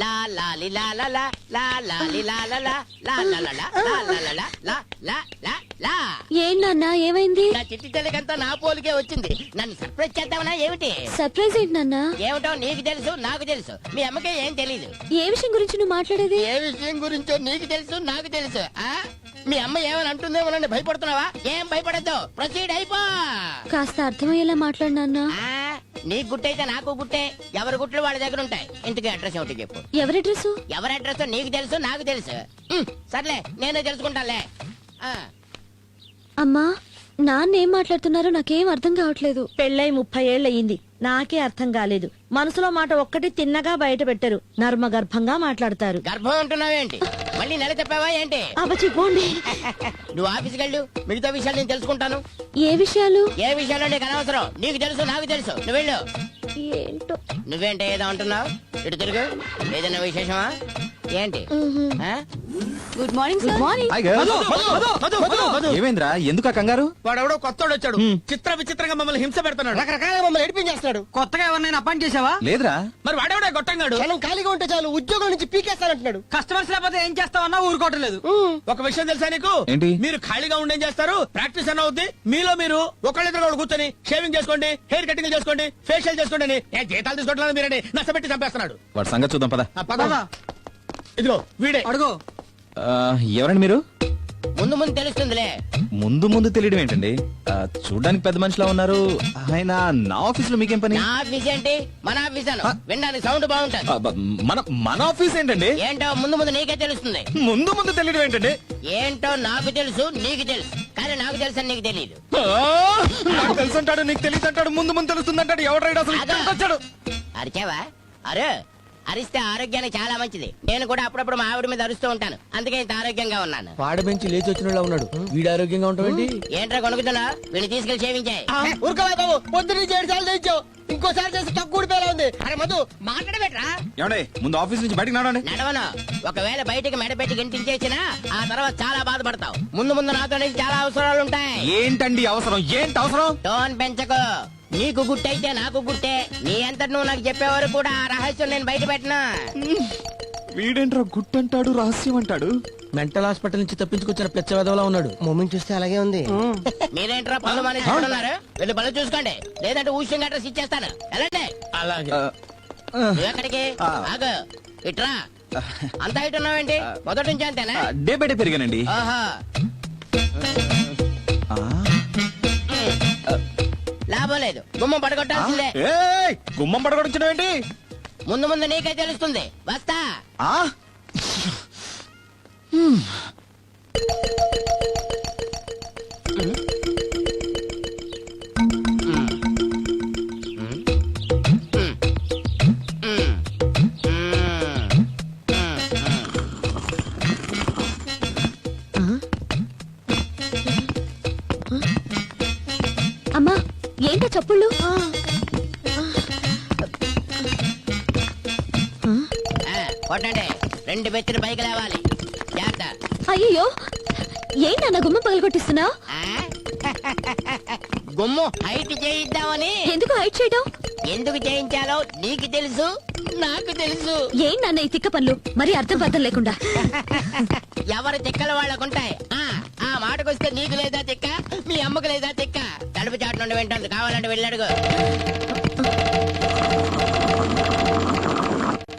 లా లా లి లా లా లా లా లా లి లా లా లా లా లా లా లా లా లా లా లా లా లా ఏం నాన్న ఏమైంది నా చిట్టి తల్లికంతా నా పోలికే వచ్చింది నన్ను సర్ప్రైజ్ చేద్దామనా ఏమిటి సర్ప్రైజ్ ఏంటి నాన్న ఏమిటో నీకు తెలుసు నాకు తెలుసు మీ అమ్మకే ఏం తెలీదు ఏ విషయం గురించి నువ్వు మాట్లాడేది ఏ విషయం గురించో నీకు తెలుసు నాకు తెలుసు ఆ మీ అమ్మ ఏమని అంటుందేమోనని భయపడుతున్నావా ఏం భయపడద్దు ప్రొసీడ్ అయిపో కాస్త అర్థమయ్యేలా మాట్లాడు నాన్న. ఆ, నీకు గుట్టయితే నాకు గుట్టే. ఎవరి గుట్లు వాళ్ళ దగ్గర ఉంటాయి. ఇంటికి అడ్రస్ ఏమిటి చెప్పు. ఎవరి డ్రెస్సు ఎవరి అడ్రస్? నీకు తెలుసు నాకు తెలుసు. సర్లే నేనే తెలుసుకుంటాలే ఆ, అమ్మా నాన్న ఏం మాట్లాడుతున్నారో నాకేం అర్థం కావట్లేదు. పెళ్ళై ముప్పై ఏళ్ళయింది. నాకే అర్థం కాలేదు. మనసులో మాట ఒక్కటి తిన్నగా బయట పెట్టరు. నర్మగర్భంగా మాట్లాడతారు. గర్భం అంటున్నావేంటి మళ్ళీ నెల చెప్పావా ఏంటి? అవచి పోండి నువ్వు ఆఫీస్కి వెళ్ళు మిగతా విషయాలు నేను తెలుసుకుంటాను. ఏ విషయాలు? ఏ విషయాలు నీకు అనవసరం? నీకు తెలుసు నాకు తెలుసు. నువ్వు వెళ్ళు. ఏంటో? నువ్వేంటే ఏదో అంటున్నావు? ఇటు తిరుగు. ఏదైనా విశేషమా? ఏంటి? ఆ? Good morning good morning. ఏమైందిరా? ఎందుకు ఆ కంగారు? వాడెవడో కొత్తోడు వచ్చాడు. చిత్ర విచిత్రంగా మమ్మల్ని హింస పెడుతున్నాడు. రకరకాల మమ్మల్ని ఏడిపించేస్తున్నాడు కొత్తగా ఎవరినైనా అపాయింట్ చేసావా లేదురా. మరి వాడెవడే గొట్టంగాడు? మనం ఖాళీగా ఉంటే చాలు ఉద్యోగం నుంచి పీకేస్తానంటున్నాడు. కస్టమర్స్ లేకపోతే ఏం చేస్తావన్నా ఊరుకోవటం లేదు ఒక విషయం తెలుసా నీకు? ఏంటి? మీరు ఖాళీగా ఉండి ఏం చేస్తారు? ప్రాక్టీస్ అన్న అవుద్ది. మీలో మీరు ఒకళ్ళిద్దరు ఒకళ్ళు కూర్చొని షేవింగ్ చేసుకోండి హెయిర్ కటింగ్ చేసుకోండి ఫేషియల్ చేసుకోండి. అని ఏ జీతాలు తీసుకోవట్లేదు మీరని నష్టపెట్టి చంపేస్తున్నాడు. వాడి సంగతి చూద్దాం పద. పద. ఇదిగో వీడే. అడుగు. ఎవరండి మీరు? ముందు ముందు తెలుస్తుందిలే. ముందు ముందు తెలియడం ఏంటండి? ఆ, చూడ్డానికి పెద్ద మనిషిలా ఉన్నారు. ఆయన నా ఆఫీస్లో మీకేం పని? నా ఆఫీస్ ఏంటి? మన ఆఫీస్ అను. వినడానికి సౌండ్ బాగుంటది. ఆ, బ- మన మన ఆఫీస్ ఏంటండి? ఏంటో ముందు ముందు నీకే తెలుస్తుంది. ముందు ముందు తెలియడం ఏంటండి? ఏంటో నాకు తెలుసు నీకు తెలుసు. కానీ నాకు తెలుసు అని నీకు తెలియదు ఆ, నాకు తెలుసు అంటాడు నీకు తెలియదు అంటాడు ముందు ముందు తెలుస్తుంది అంటాడు. ఎవడు రైడ్ అసలు ఇక్కడికి వచ్చాడు? అరిచావా? అరే అరిస్తే ఆరోగ్యానికి చాలా మంచిది. నేను కూడా అప్పుడప్పుడు మా ఆవిడ మీద అరుస్తూ ఉంటాను. అందుకే ఇంత ఆరోగ్యంగా ఉన్నాను. పాడ బెంచి లేచి వచ్చిన ఉన్నాడు. వీడు ఆరోగ్యంగా ఉంటావేంటి ఏంట్రా కొనుక్కుతున్నా? వీళ్ళు తీసుకెళ్ళి షేవించాయి ఊరుకోవా బాబు. పొద్దున్న ఏడు సార్లు తెచ్చావు ఇంకోసారి చేసి తక్కువ ఊడిపోయేలా ఉంది. అరే మధు మాట్లాడబెట్రా? ఏమండి ముందు ఆఫీస్ నుంచి బయటికి నడవండి. నడవను. ఒకవేళ బయటికి మెడపెట్టి గంటించేసినా ఆ తర్వాత చాలా బాధపడతావు. ముందు ముందు నాతో నీకు చాలా అవసరాలు ఉంటాయి. ఏంటండి అవసరం? ఏంటి అవసరం? టోన్ పెంచకు. నీకు గుట్టయితే నాకు గుట్టే నీ అంతటి నువ్వు నాకు చెప్పేవారు కూడా ఆ రహస్యం నేను బయట పెట్టినా. వీడేంట్రా గుట్టంటాడు రహస్యం అంటాడు? మెంటల్ హాస్పిటల్ నుంచి తప్పించుకొచ్చిన పెచ్చ వెదవలా ఉన్నాడు. మొమెంట్ చూస్తే అలాగే ఉంది. మీరేంట్రా పనులు మానేసి ఉన్నారు వెళ్ళి పనులు చూసుకోండి. లేదంటే ఊష్యం అడ్రస్ ఇచ్చేస్తాను. వెళ్ళండి. అలాగే. నువ్వు ఎక్కడికి. ఆగు. ఇట్రా. అంతా ఇటు ఉన్నావేంటి మొదటి నుంచి అంతేనా? డే బై డే పెరిగానండి ఓహో ఆ, లాభం లేదు గుమ్మం పడగొట్టాల్సిందే. ఏయ్, గుమ్మం పడగొడుచున్నావు ఏంటి? ముందు ముందు నీకే తెలుస్తుంది. వస్తా. కొట్టండి. రెండు బెత్తిని పైకి లేవాలి. జాగ్రత్త. అయ్యో ఏంటన్న గుమ్మ పగలగొట్టిస్తున్నావు? ఆ? గుమ్ము హైట్ చేయిద్దామని. ఎందుకు హైట్ చేయడం? ఎందుకు చేయించాలో నీకు తెలుసు నాకు తెలుసు. ఏంటన్న ఈ తిక్క పనులు? మరి అర్థం పర్థం లేకుండా. ఎవరి తిక్కల వాళ్ళకుంటాయి? ఆ, ఆ మాటకొస్తే నీకు లేదా తిక్క మీ అమ్మకు లేదా తిక్క. తలుపు చాటు నుండి వింటుంది కావాలంటే వెళ్ళాడుగు.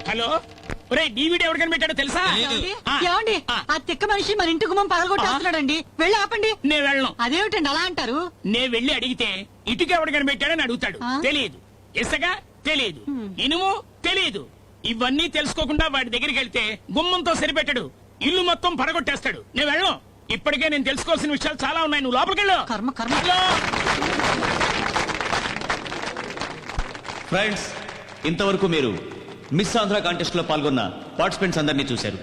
హలో? ఒరే డీవీడీ ఎవరు కనిపెట్టాడో తెలుసా? ఆ, ఏమండి? ఆ. తిక్క మనిషి మన ఇంటి గుమ్మం పగలగొట్టేస్తున్నాడండి. వెళ్ళి ఆపండి. నేను వెళ్ళను. అదేమిటండి అలా అంటారు? నేను వెళ్ళి అడిగితే ఇటుక ఎవడు కనిపెట్టాడని అడుగుతాడు. ఆ? తెలియదు. ఇసగా తెలియదు. ఇనుము? తెలియదు. ఇవన్నీ తెలుసుకోకుండా వాడి దగ్గరికి వెళ్తే గుమ్మంతో సరిపెట్టడు. ఇల్లు మొత్తం పడగొట్టేస్తాడు. నేను వెళ్ళను. ఇప్పటికే నేను తెలుసుకోవాల్సిన విషయాలు చాలా ఉన్నాయి. నువ్వు లోపలికి వెళ్ళు. కర్మ కర్మ. ఫ్రెండ్స్ ఇంతవరకు మీరు మిస్ ఆంధ్ర కాంటెస్ట్లో పాల్గొన్న పార్టిసిపెంట్స్ అందరినీ చూశారు.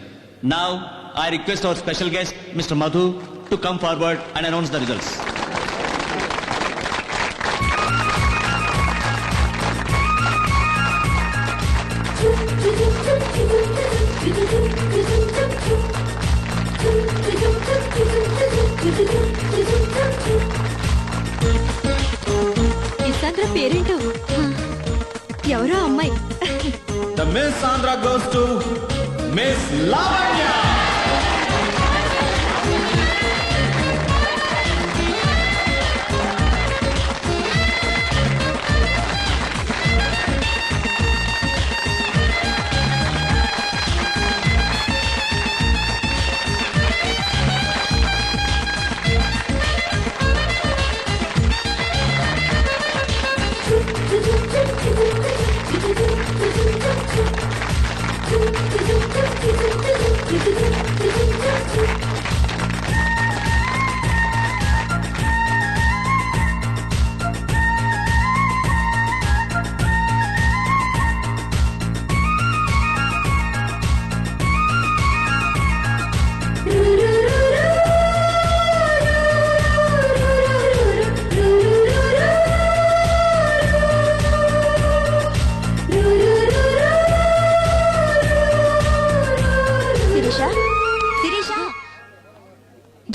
Now I request our special guest mister Madhu to come forward and announce the results the miss Andhra goes to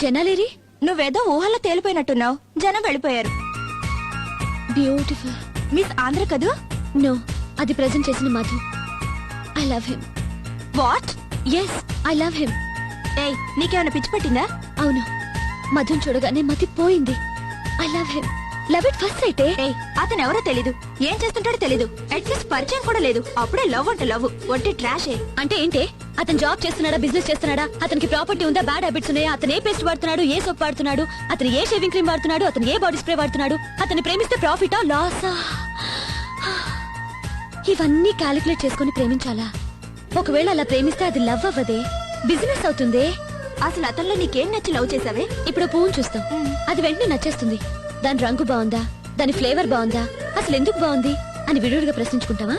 జనాలేరి నువ్వేదో ఊహలో తేలిపోయినట్టున్నావు. జనం వెళ్ళిపోయారు. బ్యూటిఫుల్ మిస్ ఆంధ్ర కదూ? నో అది ప్రజెంట్ చేసిన Madhu. I love him what yes I love him ఏయ్ నీకేమైనా పిచ్చి పట్టిందా? అవును. మధుని చూడగానే మతి పోయింది. I love him love it first అయితే ఏయ్ అతను ఎవరో తెలీదు. ఏం చేస్తుంటాడో తెలీదు. అట్లీస్ట్ పరిచయం కూడా లేదు. అప్పుడే లవ్ అంటే లవ్ ఒట్టి ట్రాషే అంటే ఏంటే? అతను జాబ్ చేస్తున్నాడా బిజినెస్ చేస్తున్నాడా? అతనికి ప్రాపర్టీ ఉందా బ్యాడ్ హ్యాబిట్స్ ఉన్నాయా? అతను ఏ పేస్ట్ వాడుతున్నాడు ఏ సోప్ వాడుతున్నాడు? అతను ఏ షేవింగ్ క్రీమ్ వాడుతున్నాడు? అతను ఏ బాడీ స్ప్రే వాడుతున్నాడు? అతన్ని ప్రేమిస్తే ప్రాఫిటా లాసా ఇవన్నీ క్యాలిక్యులేట్ చేసుకుని ప్రేమించాలా? ఒకవేళ అలా ప్రేమిస్తే అది లవ్ అవ్వదే? బిజినెస్ అవుతుందే? అసలు అతనిలో నీకేం నచ్చి లవ్ చేసావే? ఇప్పుడు పువ్వును చూస్తాం. అది వెంటనే నచ్చేస్తుంది. దాని రంగు బాగుందా? దాని ఫ్లేవర్ బాగుందా? అసలు ఎందుకు బాగుంది? అని విడుదలుగా ప్రశ్నించుకుంటావా?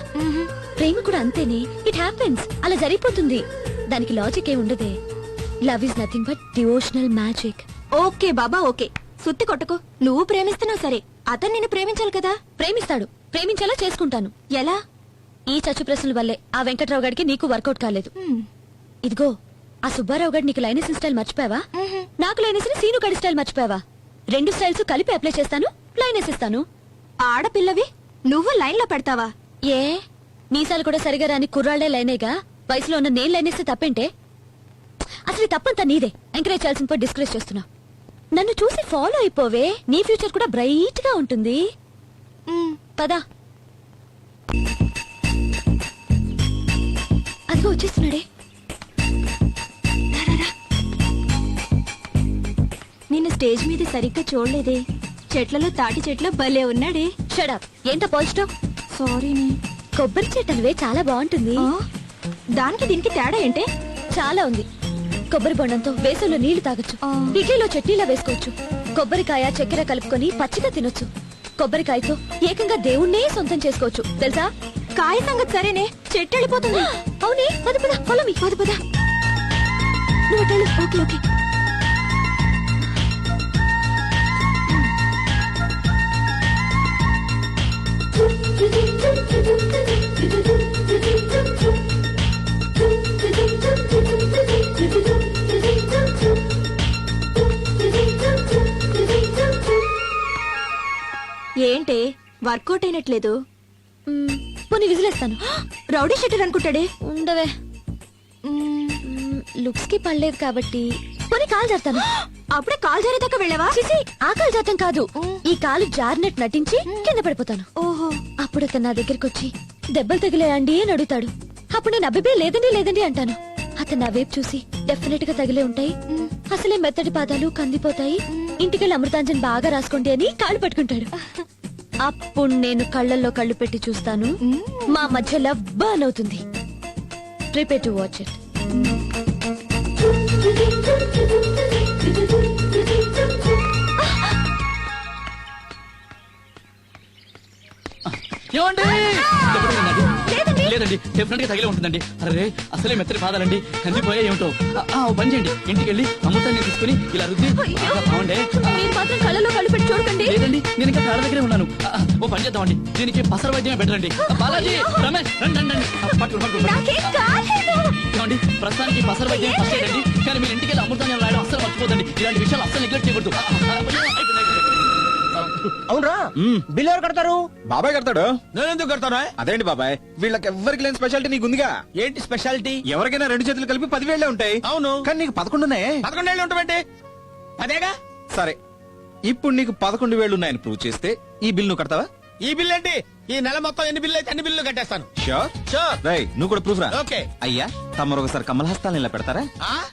ప్రేమ కూడా అంతేనే. ఇట్ హ్యాపెన్స్ అలా జరిగిపోతుంది. దానికి లాజిక్ ఏ ఉండదే. Love is nothing but devotional magic okay Baba okay. సుత్తి కొట్టకు. నువ్వు ప్రేమిస్తున్నావు సరే అతను నిన్ను ప్రేమించాలి కదా? ప్రేమిస్తాడు. ప్రేమించేలా చేసుకుంటాను. ఎలా? ఈ చచ్చు ప్రశ్నల వల్లే ఆ వెంకట్రావు గారికి నీకు వర్కౌట్ కాలేదు. ఇదిగో ఆ సుబ్బారావు గారి నీకు లైనస్ స్టైల్ మర్చిపోయావా? నాకు లైనస్ సీను గడి స్టైల్ మర్చిపోయావా? రెండు స్టైల్స్ కలిపి అప్లై చేస్తాను లైనస్ ఇస్తాను ఆడపిల్లవి నువ్వు లైన్లో పెడతావా? ఏ? మీసాలు కూడా సరిగా రాని కుర్రాళ్ళే లైనేగా వయసులో ఉన్న నేను లైనేస్తే తప్పేంటే? అసలు తప్పంతా నీదే. ఎంకరేజ్ చేయాల్సిన పోయి డిస్కరేజ్ చేస్తున్నా. నన్ను చూసి ఫాలో అయిపోవే. నీ ఫ్యూచర్ కూడా బ్రైట్గా ఉంటుంది. పదా. అదిగో వచ్చేస్తున్నాడే. స్టేజ్ మీద సరిగ్గా చూడలేదే. చెట్లలో తాటి చెట్లు భలే ఉన్నాడే. షడప్ ఏంటో పాజిటివ్ సారీని కొబ్బరి చెట్టనివే చాలా బాగుంటుంది. ఆ? దానికి దీనికి తేడా ఏంటే? చాలా ఉంది. కొబ్బరి బొండంతో వేసవిలో నీళ్ళు తాగొచ్చు. ఆ. ఇడ్లీలో చట్నీలా వేసుకోవచ్చు. కొబ్బరికాయ చక్కెర కలుపుకొని పచ్చిగా తినొచ్చు. కొబ్బరికాయతో ఏకంగా దేవుణ్ణే సొంతం చేసుకోవచ్చు. తెలుసా? కాయ సంగతి సరేనే. చెట్టు వెళ్ళిపోతుంది. అవునే. పద పద me. పద పద. నువ్వు అటు వెళ్ళు. Okay okay. ఏంటే? వర్కౌట్ అయినట్లేదు. పోనీ విజిలేస్తాను. Rowdy shutter అనుకుంటాడే? ఉండవే. లుక్స్కి పడలేదు కాబట్టి. పోనీ కాలు జారుతాను. అప్పుడే కాల్ జారేదాకా వెళ్ళావా? ఆ కాలు జాతం కాదు. ఈ కాలు జారినట్టు నటించి కింద పడిపోతాను. ఓహో. అప్పుడు అతను నా దగ్గరికి వచ్చి దెబ్బలు తగిలేయండి అని అడుగుతాడు. అప్పుడు నేను అబ్బిబే లేదండి లేదండి అంటాను. అతను నా వైపు చూసి డెఫినెట్గా తగిలే ఉంటాయి. అసలే మెత్తటి పాదాలు కందిపోతాయి. ఇంటికెళ్ళి అమృతాంజన్ బాగా రాసుకోండి అని కాళ్ళు పట్టుకుంటాడు. అప్పుడు నేను కళ్ళల్లో కళ్ళు పెట్టి చూస్తాను. మా మధ్య లవ్ బర్న్ అవుతుంది. Prepare to watch it. ఏమండి? లేదండి. డెఫినెట్గా తగిలే ఉంటుందండి. అరే అసలే మెత్తటి పాదాలండి. కందిపోయా ఏమిటో. పని చేయండి. ఇంటికి వెళ్ళి అమృతాన్ని తీసుకుని ఇలా రుద్ది. బాగా బాగుండే. మాత్రం కళ్ళలో కళ్ళు పెట్టి చూడకండి. లేదండి నేను ఇంకా కాళ్ళ దగ్గరే ఉన్నాను. ఓ పని చేద్దామండి. దీనికి పసర వైద్యమే బెటర్ అండి. బాలాజీ రమేష్ రండి రండి. ఏమండి ప్రస్తుతానికి పసర వైద్యం ఫస్ట్ కానీ మీరు ఇంటికి వెళ్ళి అమృతాన్ని రాయడం అస్సలు మర్చిపోదండి ఇలాంటి విషయాలు అస్సలు నెగ్లెక్ట్ చేయకూడదు. అవునరా. బిల్ ఎవరు కడతారు? బాబాయ్ కడతాడు. నేను ఎందుకు కడతారా అదేంటి బాబాయ్? వీళ్ళకి ఎవ్వరికి లేని స్పెషాలిటీ నీకు ఉందిగా ఏంటి స్పెషాలిటీ? ఎవరికైనా రెండు చేతులు కలిపి పదివేళ్ళే ఉంటాయి. అవును. కానీ నీకు పదకొండు పదకొండేళ్ళు ఉంటామంటే అదేగా సరే. ఇప్పుడు నీకు పదకొండు వేలు ఉన్నాయని ప్రూవ్ చేస్తే ఈ బిల్ నువ్వు కడతావా? ఈ బిల్ ఏంటి? ఈ నెల మొత్తం ఎన్ని బిల్లు అయితే అన్ని బిల్లు కట్టేస్తాను. షూర్ షూర్ రై నువ్వు కూడా ప్రూఫ్ రా ఓకే. అయ్యా తమరు ఒకసారి కమల్ హస్తాలను ఇలా పెడతారా?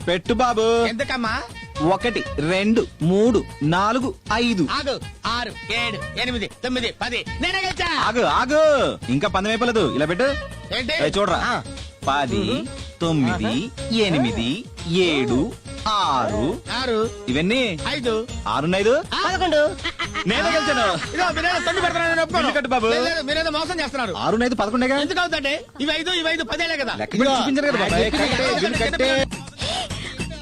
పెట్టు బాబు. ఎందుకమ్మా? ఒకటి రెండు మూడు నాలుగు ఐదు. ఆగు. ఆరు ఏడు ఎనిమిది తొమ్మిది పది. నేనే గెలిచా. ఆగు ఆగు. ఇంకా పందెం అయిపోలేదు. ఇలా పెట్టు. ఏంటి? చూడరా. ఆ. పది తొమ్మిది ఎనిమిది ఏడు ఆరు. ఆరు. ఇవన్నీ? ఐదు. ఆరు ఐదు? పదకొండు. నేనే గెలిచాను. ఇదో మీరేదో తొండి పెడతారని ఒప్పుకోను. బిల్లు కట్టు బాబు. లేదు, లేదు, మీరేదో మోసం చేస్తున్నారు. ఆరు ఐదు పదకొండేగా? ఎందుకు అవుతుందండి ఇవి ఐదు ఇవి ఐదు పదేలే కదా. లెక్క పెట్టి చూపించారు కదా బాబాయ్. కట్టే, బిల్లు కట్టే.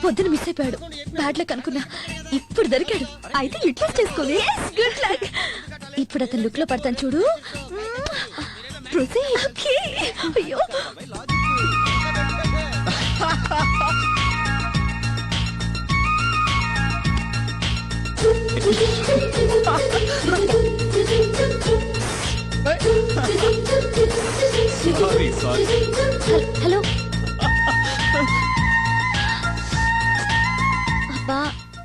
పొద్దున మిస్ అయిపోయాడు. బ్యాడ్ లక్ అనుకున్నా. ఇప్పుడు దొరికాడు. అయితే యూటిలైజ్ చేసుకోవాలి గుడ్ లక్ ఇప్పుడు అతను లుక్లో పడతాను చూడు. అయ్యో. హల్-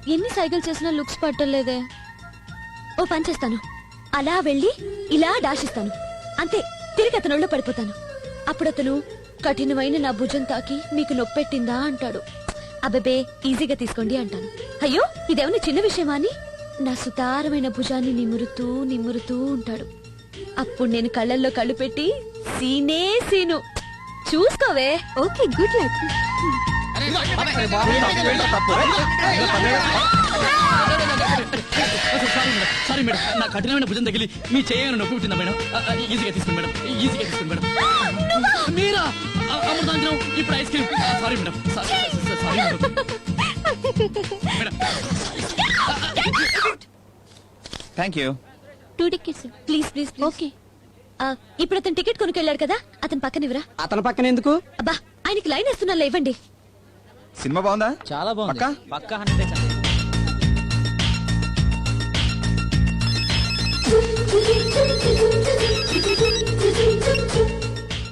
ఎన్ని సైకిల్ చేసినా లుక్స్ పట్టలేదే. ఓ పని చేస్తాను. అలా వెళ్ళి ఇలా డాషిస్తాను అంతే తిరిగి అతను పడిపోతాను. అప్పుడు అతను కఠినమైన నా భుజం తాకి మీకు నొప్పెట్టిందా? అంటాడు. అబ్బబే ఈజీగా తీసుకోండి అంటాను. అయ్యో ఇదేమన్నా చిన్న విషయమా అని? నా సుతారమైన భుజాన్ని నిమురుతూ నిమురుతూ ఉంటాడు అప్పుడు నేను కళ్ళల్లో కళ్ళు పెట్టి సీనే scene. చూసుకోవే. Okay good luck. Sorry madam నా కఠినమైన భుజం తగిలి మీ చేయని నొప్పి పుట్టిందా మేడం ఆ, ఆ, ఈజీగా తీసుకోండి మేడం ఈజీగా తీసుకోండి మేడం మీరా? అమృతాంజనం ఇప్పుడు ice cream sorry madam sorry madam thank you two tickets please please okay ఇప్పుడు అతను టికెట్ కొనుకెళ్ళాడు కదా అతను పక్కన ఇవ్వరా? అతని పక్కన ఎందుకు? అబ్బా ఆయనకి లైన్ వేస్తున్నా ఇవ్వండి. సినిమా బాగుందా? చాలా పక్కా? పక్కా hundred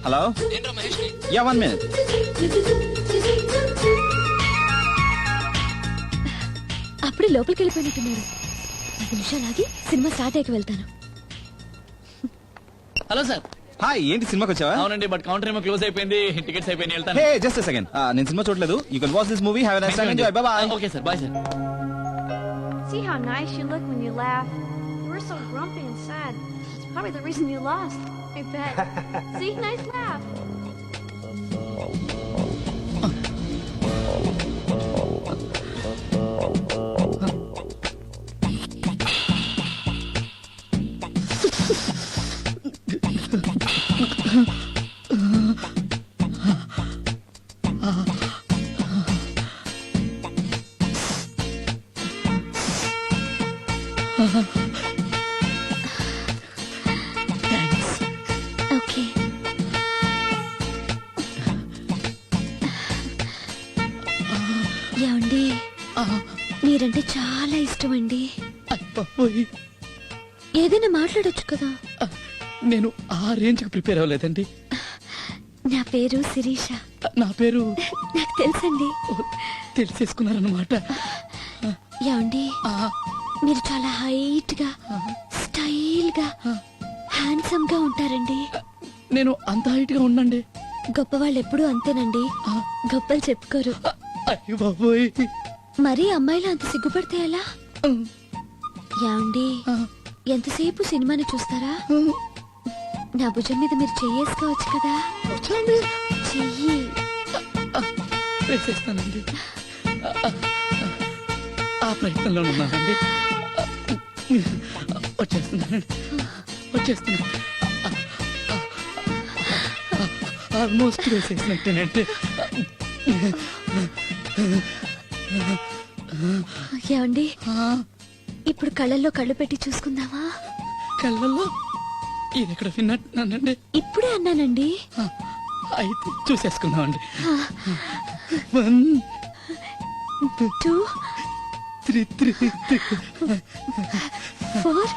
hello? Yeah one minute. అప్పుడే లోపలికి వెళ్ళిపోయినట్టున్నారు. పది నిమిషాలు ఆగి సినిమా స్టార్ట్ అయ్యాక వెళ్తాను. Hello sir. హాయ్ ఏంటి సినిమాకి వచ్చావా అవునండి బట్ కౌంటర్ ఏమో క్లోజ్ అయిపోయింది టికెట్స్ అయిపోయినాయి వెళ్తాను హే జస్ట్ సెకండ్ నేను సినిమా చూడలేదు you can watch this movie have a nice time enjoy bye bye okay sir bye sir See how nice you look when you laugh? You were so grumpy and sad. It's probably the reason you lost. I bet. See, nice laugh. ఏదైనా మాట్లాడొచ్చు కదా? నేను ఆ రేంజ్కి prepare అవ్వలేదండి. నా పేరు శిరీష. నా పేరు నాకు తెలుసండి. తెలిసేసుకున్నారన్నమాట. ఏమండి? మీరు చాలా హైట్గా స్టైల్గా హ్యాండ్సమ్గా ఉంటారండి నేను అంత హైట్గా ఉండండి గొప్ప వాళ్ళు ఎప్పుడూ అంతేనండి. గొప్పలు చెప్పుకోరు. బాబోయ్. మరీ అమ్మాయిలు అంత సిగ్గుపడితే ఎలా? యాండి ఎంతసేపు సినిమాని చూస్తారా? నా భుజం మీద మీరు చెయ్యేసుకోవచ్చు కదా? చెయ్యి. వేసేస్తానండి. ఆ ప్రయత్నంలో ఉన్నానండి. వచ్చేస్తున్నానండి. వచ్చేస్తున్నాను. ఆల్మోస్ట్ వేసేసినట్టేనంటే ఏమండి ఇప్పుడు కళ్ళల్లో కళ్ళు పెట్టి చూసుకుందామా? కళ్ళల్లో? ఇది ఎక్కడ విన్నట్టున్నానండి ఇప్పుడే అన్నానండి. అయితే చూసేసుకున్నామండి one two three three three. Four